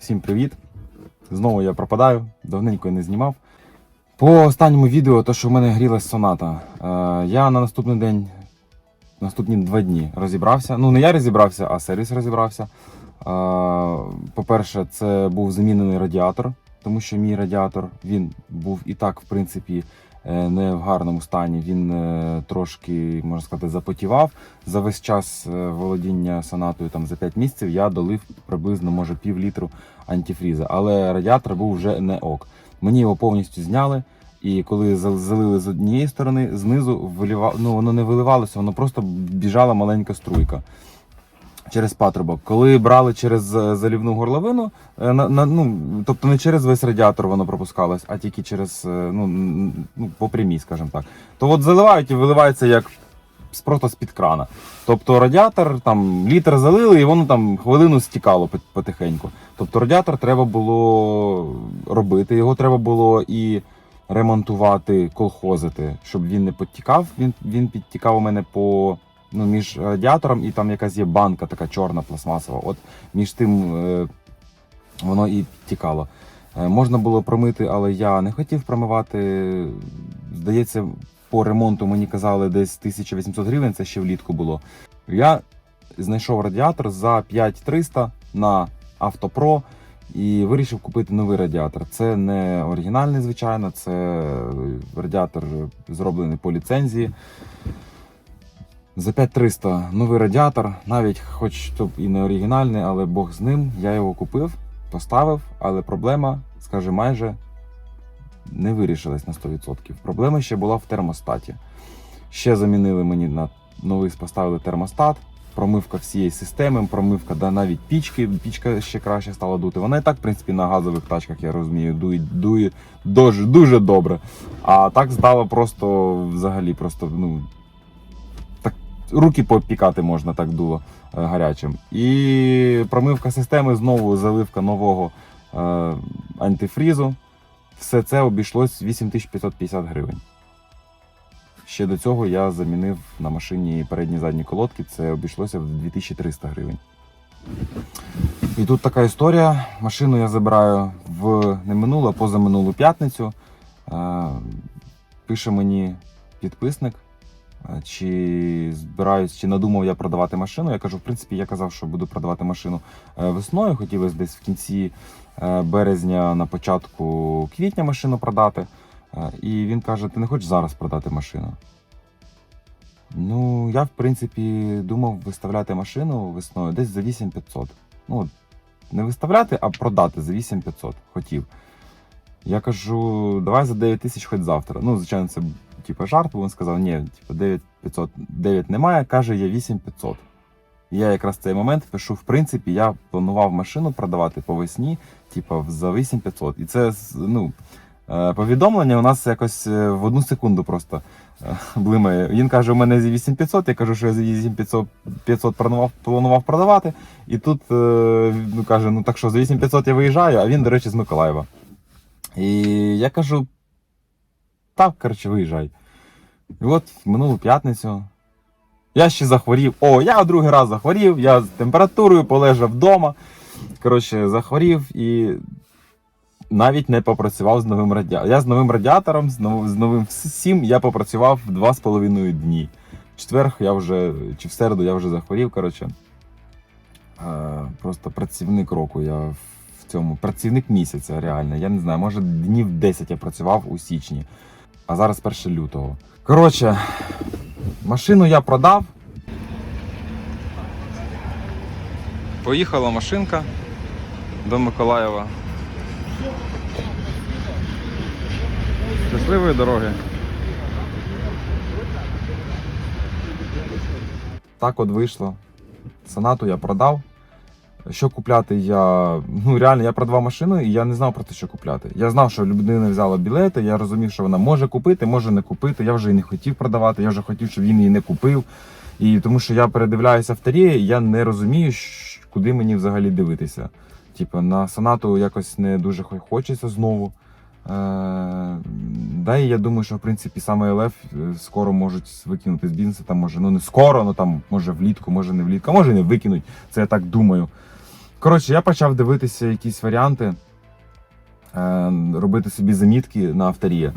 Всім привіт! Знову я пропадаю, давненько я не знімав. По останньому відео, то що в мене грілась соната. Е, я на наступний день, наступні два дні розібрався. Ну, не я розібрався, а сервіс розібрався. Е, по-перше, це був замінений радіатор, тому що мій радіатор він був і так, в принципі, не в гарному стані. Він е, трошки, можна сказати, запотівав. За весь час е, володіння сонатою там за 5 місяців я долив приблизно може пів літру антифріза. Але радіатор був вже не ок. Мені його повністю зняли. І коли залили з однієї сторони, знизу виліва... ну, воно не виливалося, воно просто біжала маленька струйка через патрубок. Коли брали через е, залівну горловину, е, на, на, ну, тобто не через весь радіатор воно пропускалось, а тільки через е, ну, ну, по прямій, скажімо так. То от заливають і виливається як просто з-під крана. Тобто радіатор там літр залили, і воно там хвилину стікало потихеньку. Тобто радіатор треба було робити, його треба було і ремонтувати, колхозити, щоб він не підтікав. Він, він підтікав у мене по ну, між радіатором і там якась є банка така чорна пластмасова. От між тим е, воно і підтікало. Е, можна було промити, але я не хотів промивати. Здається, по ремонту мені казали десь 1800 гривень, це ще влітку було. Я знайшов радіатор за 5300 на Автопро і вирішив купити новий радіатор. Це не оригінальний, звичайно, це радіатор зроблений по ліцензії. За 5300 новий радіатор, навіть хоч то і не оригінальний, але Бог з ним. Я його купив, поставив, але проблема, скаже, майже не вирішилась на 100%. Проблема ще була в термостаті. Ще замінили мені на новий поставили термостат, промивка всієї системи, промивка да, навіть пічки. Пічка ще краще стала дути. Вона і так, в принципі, на газових тачках, я розумію, дує, дує дуже, дуже добре. А так стало просто взагалі просто, ну. Руки попікати можна так дуло е, гарячим. І промивка системи, знову заливка нового е, антифрізу. Все це обійшлось 8550 гривень. Ще до цього я замінив на машині передні задні колодки, це обійшлося в 2300 гривень. І тут така історія. Машину я забираю в не минулу, а позаминулу п'ятницю. Е, Пише мені підписник, чи збираюсь, чи надумав я продавати машину. Я кажу, в принципі, я казав, що буду продавати машину е, весною. Хотілося десь в кінці е, березня, на початку квітня машину продати. Е, І він каже: ти не хочеш зараз продати машину? Ну, я, в принципі, думав виставляти машину весною десь за 8500. Ну, не виставляти, а продати за 8500 хотів. Я кажу, давай за 9 тисяч хоч завтра. Ну, звичайно, це типу, жарт, бо він сказав, ні, типу, 9500, 9 немає, каже, є 8500. Я якраз в цей момент пишу, в принципі, я планував машину продавати по весні, типу, за 8500. І це ну, е, повідомлення у нас якось е, в одну секунду просто е, блимає. Він каже, у мене зі 8500, я кажу, що я за 8500 500 планував, планував продавати. І тут ну, каже, ну так що за 8500 я виїжджаю, а він, до речі, з Миколаєва. І я кажу, так, коротше, виїжджай. І от минулу п'ятницю я ще захворів. О, я другий раз захворів, я з температурою полежав вдома. Коротше, захворів і навіть не попрацював з новим радіатором. Я з новим радіатором, з новим, з новим всім я попрацював два з половиною дні. В четвер я вже, чи в середу я вже захворів. Коротше. Е, Просто працівник року я цьому. Працівник місяця, реально. Я не знаю, може днів 10 я працював у січні, а зараз 1 лютого. Коротше, машину я продав. Поїхала машинка до Миколаєва. Щасливої дороги. Так от вийшло. Сонату я продав. Що купляти, я. Ну реально, я продавав машину і я не знав про те, що купляти. Я знав, що людина взяла білети, я розумів, що вона може купити, може не купити. Я вже і не хотів продавати, я вже хотів, щоб він її не купив. І тому що я передивляюся в тарі, і я не розумію, куди мені взагалі дивитися. Типу, на сонату якось не дуже хо- хочеться знову. Е, да, і я думаю, що в принципі саме ЛФ е, скоро можуть викинути з бізнесу. Там може, ну не скоро, ну там може влітку, може не влітку, а може не викинуть. Це я так думаю. Коротше, я почав дивитися якісь варіанти, е, робити собі замітки на авторі. Е,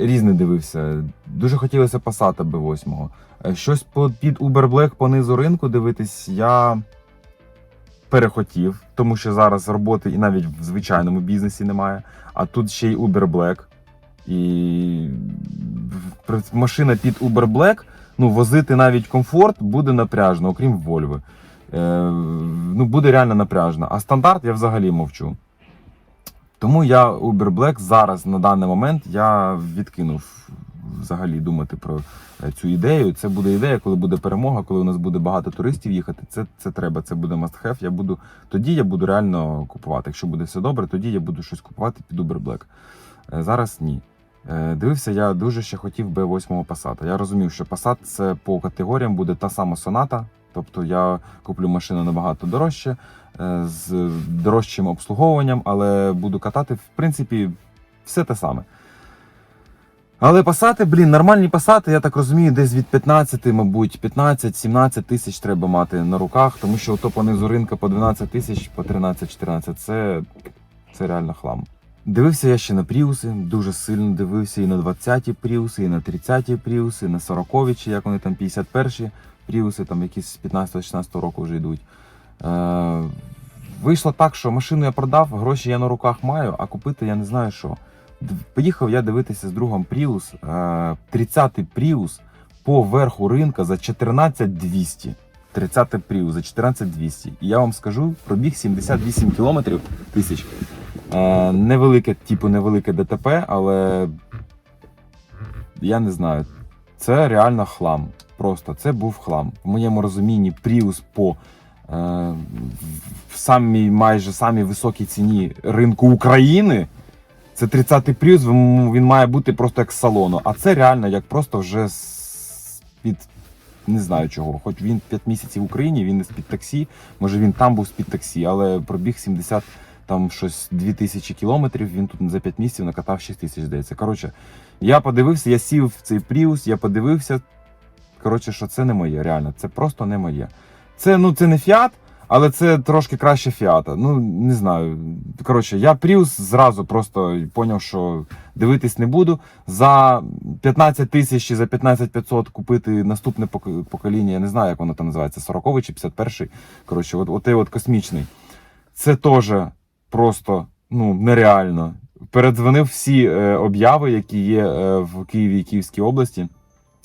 різне дивився. Дуже хотілося Passat B8. Е, Щось під Uber Black по низу ринку дивитись я перехотів, тому що зараз роботи і навіть в звичайному бізнесі немає. А тут ще й Uber Black. І машина під Uber Black, ну, возити навіть комфорт буде напряжно, окрім Volvo. Е, ну, буде реально напряжно. А стандарт я взагалі мовчу. Тому я Uber Black зараз на даний момент я відкинув взагалі думати про е, цю ідею. Це буде ідея, коли буде перемога, коли у нас буде багато туристів їхати. Це, це треба, це буде must have. Я буду, тоді я буду реально купувати. Якщо буде все добре, тоді я буду щось купувати під Uber Black. Е, Зараз ні. Дивився, я дуже ще хотів B8 Passat. Я розумів, що Passat це по категоріям буде та сама соната. Тобто я куплю машину набагато дорожче, е, з дорожчим обслуговуванням, але буду катати, в принципі, все те саме. Але пасати, блін, нормальні пасати, я так розумію, десь від 15, мабуть, 15-17 тисяч треба мати на руках, тому що ото по низу ринка по 12 тисяч, по 13-14 це, це реально хлам. Дивився я ще на пріуси, дуже сильно дивився і на 20-ті пріуси, і на 30-ті пріуси, і на 40-ві, чи як вони там 51-ті пріуси, там якісь з 15-16 року вже йдуть. Е, вийшло так, що машину я продав, гроші я на руках маю, а купити я не знаю що. Поїхав я дивитися з другом е, 30-й Prius по верху ринка за 14200. 30 Prius за 14200. І я вам скажу, пробіг 78 кілометрів тисяч. Е, невелике, типу, невелике ДТП, але я не знаю. Це реально хлам. Просто це був хлам. В моєму розумінні Prius по е, в самій майже самій високій ціні ринку України. Це 30-й Prius, він- має бути просто як з салону. А це реально як просто вже з під не знаю чого. Хоч він 5 місяців в Україні, він не з-під таксі. Може він там був з-під таксі, але пробіг 70 там щось 2000 кілометрів. Він тут за 5 місяців накатав 6 тисяч, здається. Коротше, я подивився, я сів в цей Prius, я подивився. Коротше, що це не моє, реально, це просто не моє. Це, ну, це не фіат, але це трошки краще фіата. Ну, не знаю. Коротше, я Prius зразу просто поняв, що дивитись не буду. За 15 тисяч чи за 15 500 купити наступне покоління, я не знаю, як воно там називається, 40 чи 51. Коротше, от, от, от космічний. Це теж просто ну, нереально. Передзвонив всі е, обяви, які є е, в Києві і Київській області.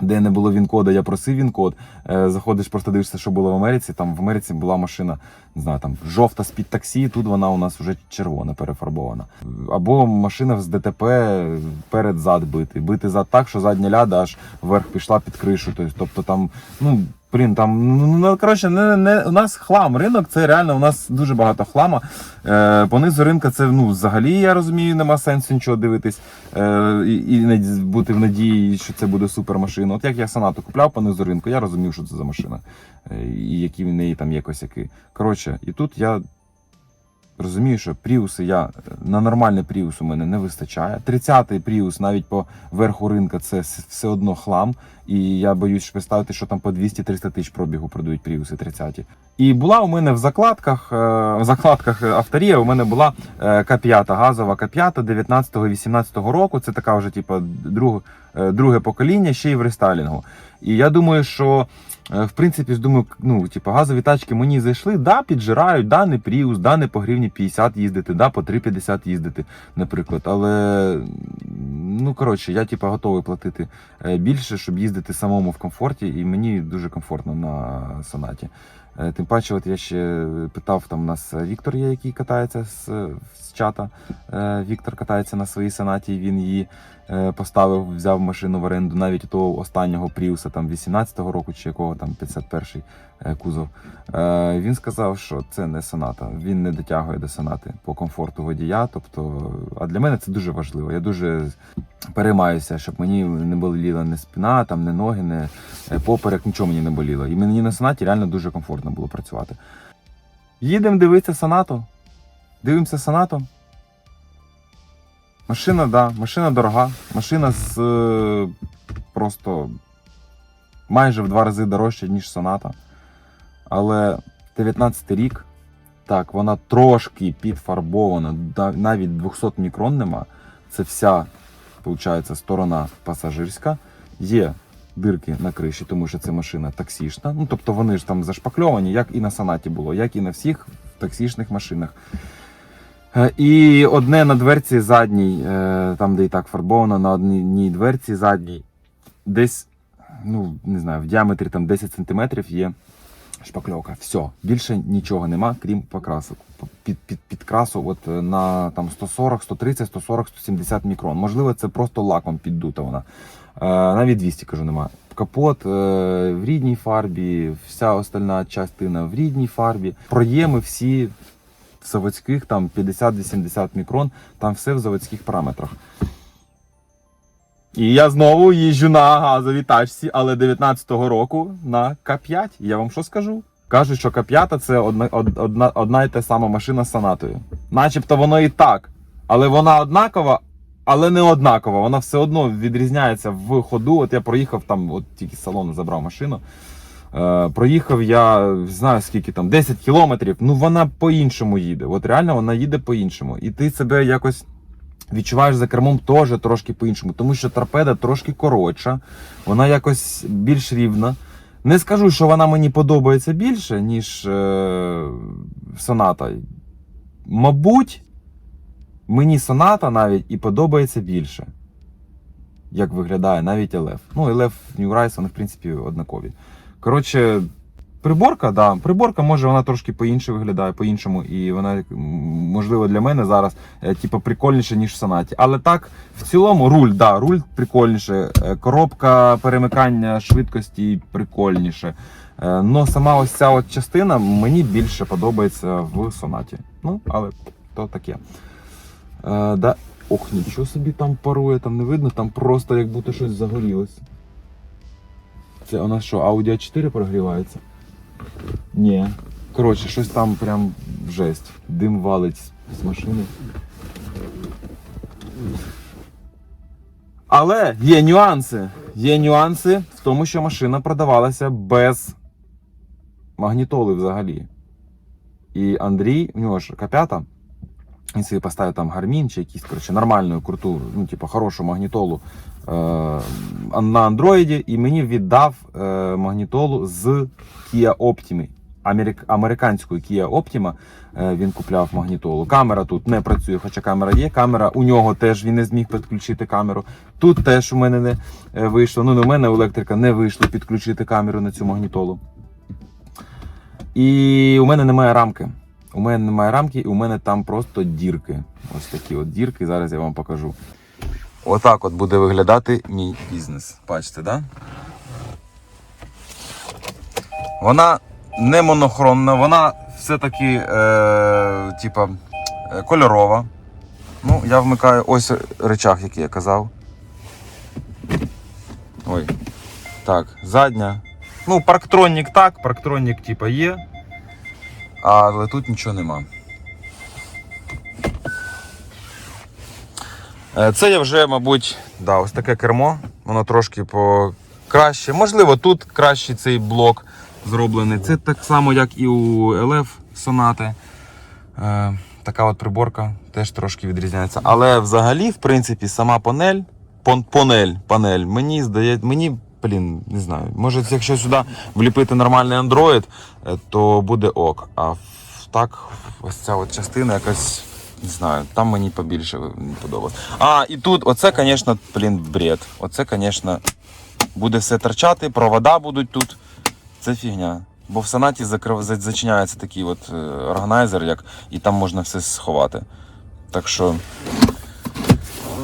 Де не було він-кода, я просив він-код. Е, заходиш, просто дивишся, що було в Америці. Там в Америці була машина, не знаю, там жовта з-під таксі, тут вона у нас вже червона перефарбована. Або машина з ДТП перед зад бити. Бити зад так, що задня ляда аж вверх пішла під кришу. Тобто там, ну. Блін, там ну, ну коротше, не, не у нас хлам. Ринок це реально у нас дуже багато хлама. Е, по ринка це ну взагалі я розумію, нема сенсу нічого дивитись е, і, і бути в надії, що це буде супермашина. От як я сонату купляв по низу ринку, я розумів, що це за машина, е, і які в неї там є косяки. Коротше, і тут я розумію, що пріуси я на нормальний пріус у мене не вистачає. 30-й пріус навіть по верху ринка це все одно хлам. І я боюсь представити, що там по 200-300 тисяч пробігу продають пріуси 30-ті. І була у мене в закладках, е, в закладках авторія, у мене була е, К5, газова К5 19-18 року. Це така вже, типу, друг, е, друге покоління, ще й в рестайлінгу. І я думаю, що е, в принципі думаю, ну, типу, газові тачки мені зайшли, да, піджирають, да, не Prius, да, не по гривні 50 їздити, да, по 3,50 їздити, наприклад. Але ну коротше, я типу, готовий платити е, більше, щоб їздити самому в комфорті, і мені дуже комфортно на сонаті. Е, Тим паче, от я ще питав, там у нас Віктор є, який катається з, з чата. Е, Віктор катається на своїй сонаті, він її поставив, взяв машину в оренду навіть у того останнього Пріуса, там 18-го року, чи якого там 51-й е, кузов. Е, Він сказав, що це не соната. Він не дотягує до сонати по комфорту водія. Тобто, а для мене це дуже важливо. Я дуже переймаюся, щоб мені не боліла не спина, там, не ноги, не е, поперек, нічого мені не боліло. І мені на сонаті реально дуже комфортно було працювати. Їдемо дивитися сонату. Дивимося сонату. Машина, да, машина дорога. Машина з е, просто майже в два рази дорожча, ніж соната. Але 19 рік, Так, вона трошки підфарбована, навіть 200 мікрон нема. Це вся, виходить, сторона пасажирська. Є дирки на криші, тому що це машина таксішна. Ну, тобто вони ж там зашпакльовані, як і на санаті було, як і на всіх таксішних машинах. Е, І одне на дверці задній, е, там, де і так фарбовано, на одній дверці задній, десь, ну, не знаю, в діаметрі там 10 см є шпакльовка. Все, більше нічого нема, крім покрасок. Під, під, підкрасу от е, на там 140, 130, 140, 170 мікрон. Можливо, це просто лаком піддута вона. Навіть 200, кажу, нема. Капот в рідній фарбі, вся остальна частина в рідній фарбі. Проєми всі заводських, там 50-80 мікрон, там все в заводських параметрах. І я знову їжджу на газовій тачці, але 19-го року на К5. Я вам що скажу? Кажуть, що К5 це одна, одна, одна і та сама машина з санатою. Начебто воно і так. Але вона однакова, але не однакова. Вона все одно відрізняється в ходу. От я проїхав там, от тільки з салону забрав машину. Е, проїхав я знаю скільки там, 10 кілометрів. Ну вона по-іншому їде. От реально вона їде по-іншому. І ти себе якось відчуваєш за кермом теж трошки по-іншому, тому що торпеда трошки коротша, вона якось більш рівна. Не скажу, що вона мені подобається більше, ніж е, соната. Мабуть, мені соната навіть і подобається більше. Як виглядає навіть LF. Ну, LF, New Rise, вони, в принципі, однакові. Коротше, приборка, да, приборка може вона трошки по-інше виглядає, по-іншому, і вона, можливо, для мене зараз е, типу, прикольніше, ніж в сонаті. Але так, в цілому, руль, да, руль прикольніше, е, коробка перемикання швидкості прикольніше. Е, Но сама ось ця от частина мені більше подобається в сонаті. Ну, але то таке. Е, да. Ох, нічого собі там парує, там не видно, там просто як будто щось загорілося. Це у нас що, Audi a 4 прогрівається? Ні. Коротше, щось там прям жесть. Дим валить з- машини. Але є нюанси. Є нюанси в тому, що машина продавалася без магнітоли взагалі. І Андрій, у нього ж К5, він собі поставив там гармін чи якісь, коротше, нормальну, круту, ну, типу, хорошу магнітолу е, на андроїді, і мені віддав е, магнітолу з Kia Optima. Америк, американською Kia Optima е, він купляв магнітолу. Камера тут не працює, хоча камера є. Камера у нього теж він не зміг підключити камеру. Тут теж у мене не е, вийшло. Ну, у мене електрика не вийшло підключити камеру на цю магнітолу. І у мене немає рамки. У мене немає рамки, і у мене там просто дірки. Ось такі от дірки. Зараз я вам покажу. Отак от буде виглядати мій бізнес. Бачите, да? Вона не монохронна, вона все-таки е, типа, е, кольорова. Ну, я вмикаю ось речах, який я казав. Ой. Так, задня. Ну, парктронік так, парктронік типа є. Але тут нічого нема. Е, Це я вже, мабуть, да, ось таке кермо. Воно трошки краще. Можливо, тут кращий цей блок зроблений. Це так само, як і у LF Sonata. Е, така от приборка теж трошки відрізняється. Але взагалі, в принципі, сама панель, пон, панель, панель, мені здається, мені, блін, не знаю. Може, якщо сюди вліпити нормальний Android, е, то буде ок. А так, ось ця от частина якась. Не знаю, там мені побільше не подобалось. А, і тут, оце, звісно, блін, бред. Оце, звісно, буде все торчати, провода будуть тут. Це фігня. Бо в санаті закрив, зачиняється такий от е, органайзер, як, і там можна все сховати. Так що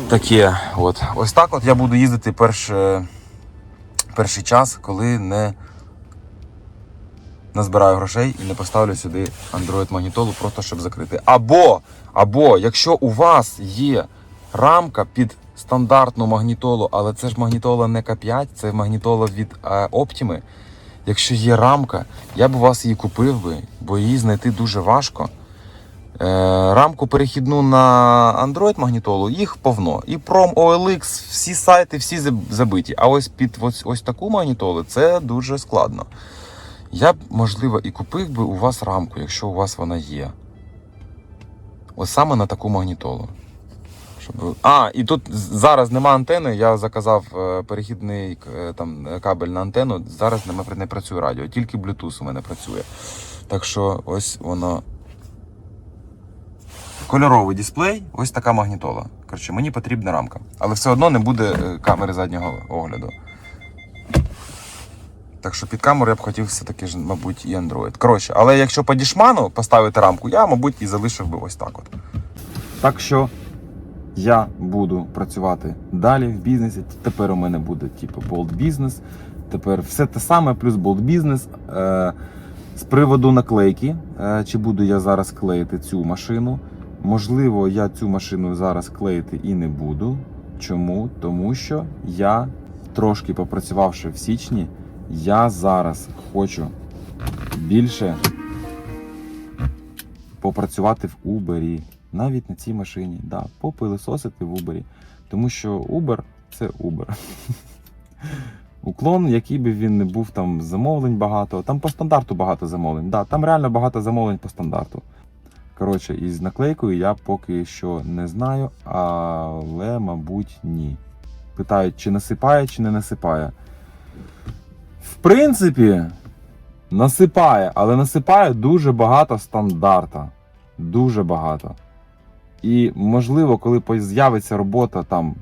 таке. От. Ось так от я буду їздити перше, перший час, коли не назбираю грошей і не поставлю сюди Android магнітолу, просто щоб закрити. Або, або якщо у вас є рамка під стандартну магнітолу, але це ж магнітола не К5, це магнітола від е, Optimi. Якщо є рамка, я б у вас її купив би, бо її знайти дуже важко. Е, рамку перехідну на Android магнітолу, їх повно. І Prom OLX, всі сайти, всі забиті. А ось під ось, ось таку магнітолу це дуже складно. Я б, можливо, і купив би у вас рамку, якщо у вас вона є. Ось саме на таку магнітолу. Щоб... А, і тут зараз нема антени. Я заказав е, перехідний е, там, кабель на антенну. Зараз не працює радіо, тільки Bluetooth у мене працює. Так що ось воно. Кольоровий дисплей, ось така магнітола. Коротше, мені потрібна рамка. Але все одно не буде е, камери заднього огляду. Так що під камеру я б хотів все-таки мабуть, і Android. Коротше, але якщо по дішману поставити рамку, я, мабуть, і залишив би ось так от. Так що я буду працювати далі в бізнесі. Тепер у мене буде типу болт бізнес. Тепер все те саме, плюс болт бізнес. З приводу наклейки, е, чи буду я зараз клеїти цю машину. Можливо, я цю машину зараз клеїти і не буду. Чому? Тому що я, трошки попрацювавши в січні, я зараз хочу більше попрацювати в Uber. Навіть на цій машині. Да, попилисосити в Uber. Тому що Uber це Uber. Уклон, який би він не був, там замовлень багато. Там по стандарту багато замовлень. Да, там реально багато замовлень по стандарту. Коротше, із наклейкою я поки що не знаю, але, мабуть, ні. Питають, чи насипає, чи не насипає. В принципі, насипає, але насипає дуже багато стандарта. Дуже багато. І можливо, коли з'явиться робота там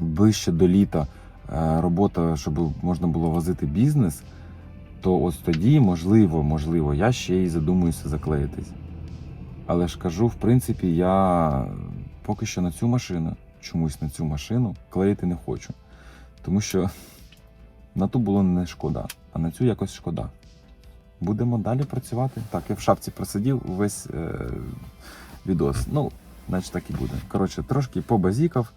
ближче до літа, е, робота, щоб можна було возити бізнес, то ось тоді, можливо, можливо, я ще й задумуюся заклеїтись. Але ж кажу, в принципі, я поки що на цю машину, чомусь на цю машину клеїти не хочу. Тому що на ту було не шкода, а на цю якось шкода. Будемо далі працювати. Так, я в шапці просидів весь е, відос. Ну, значить так і буде. Коротше, трошки побазікав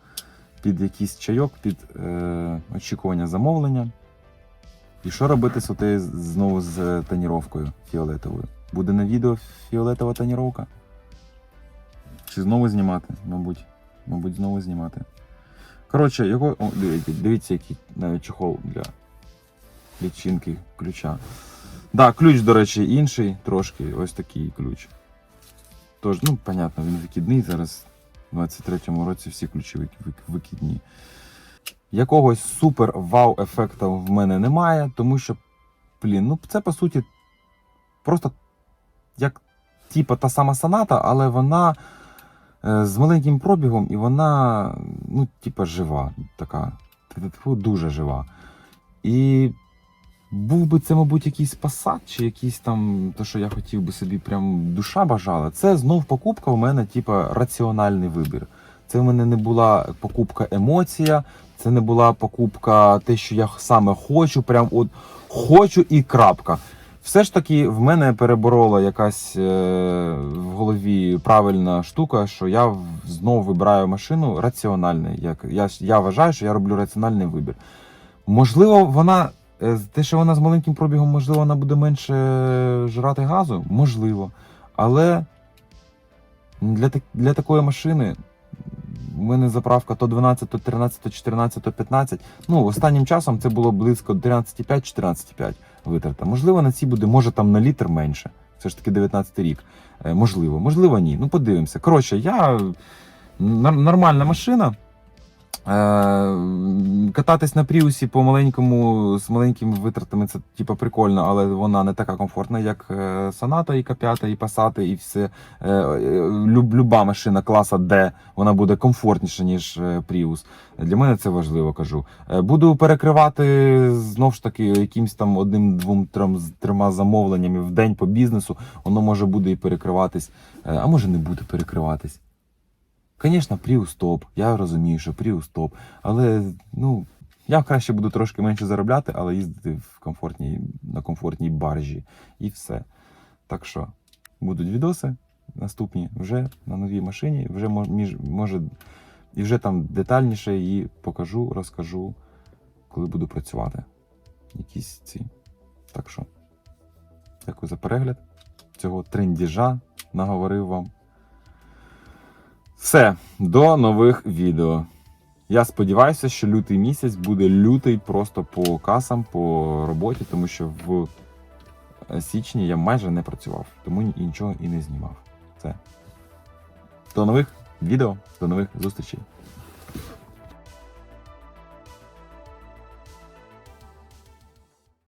під якийсь чайок, під е, очікування замовлення. І що робити з отею знову з тоніровкою фіолетовою? Буде на відео фіолетова тоніровка? Чи знову знімати? Мабуть, мабуть, знову знімати. Коротше, його. О, дивіться, дивіться, який навіть чехол для відчинки ключа. Да, ключ, до речі, інший трошки. Ось такий ключ. Тож, ну, понятно, він викидний. Зараз в 23-му році всі ключі вик- вик- викидні. Якогось супер вау ефекту в мене немає, тому що, блін, ну це по суті просто як типа та сама соната, але вона е, з маленьким пробігом і вона, ну, типа, жива, така, дуже жива. І був би це, мабуть, якийсь Passat, чи якийсь там, то, що я хотів би собі, прям душа бажала. Це знов покупка у мене, типа, раціональний вибір. Це в мене не була покупка емоція, це не була покупка те, що я саме хочу, прям от хочу і крапка. Все ж таки в мене переборола якась е, в голові правильна штука, що я в- знов вибираю машину раціональну. Як я, я вважаю, що я роблю раціональний вибір. Можливо, вона е, те, що вона з маленьким пробігом, можливо, вона буде менше жрати газу? Можливо. Але для, для такої машини у мене заправка то 12, то 13, то 14, то 15. Ну, останнім часом це було близько 13,5-14,5 витрата. Можливо, на ці буде, може там на літр менше. Це ж таки 19 рік. Е, Можливо, можливо, ні. Ну, подивимося. Коротше, я нормальна машина. Е, Кататись на пріусі по маленькому з маленькими витратами це типу, прикольно, але вона не така комфортна, як е, Sonata, і К5, і Passat, і все. Е, люб- Люба машина класа D, вона буде комфортніша, ніж Prius. Для мене це важливо, кажу. Буду перекривати знов ж таки якимсь там одним, двом, трьом, трьома замовленнями в день по бізнесу. Воно може буде і перекриватись, а може не буде перекриватись. Звісно, Prius топ. Я розумію, що Prius топ. Але ну, я краще буду трошки менше заробляти, але їздити в комфортній, на комфортній баржі. І все. Так що, будуть відоси наступні вже на новій машині, вже між, може, і вже там детальніше її покажу, розкажу, коли буду працювати. Якісь ці. Так що, дякую за перегляд. Цього трендіжа наговорив вам. Все, до нових відео. Я сподіваюся, що лютий місяць буде лютий просто по касам, по роботі, тому що в січні я майже не працював, тому нічого і не знімав. Все. До нових відео, до нових зустрічей.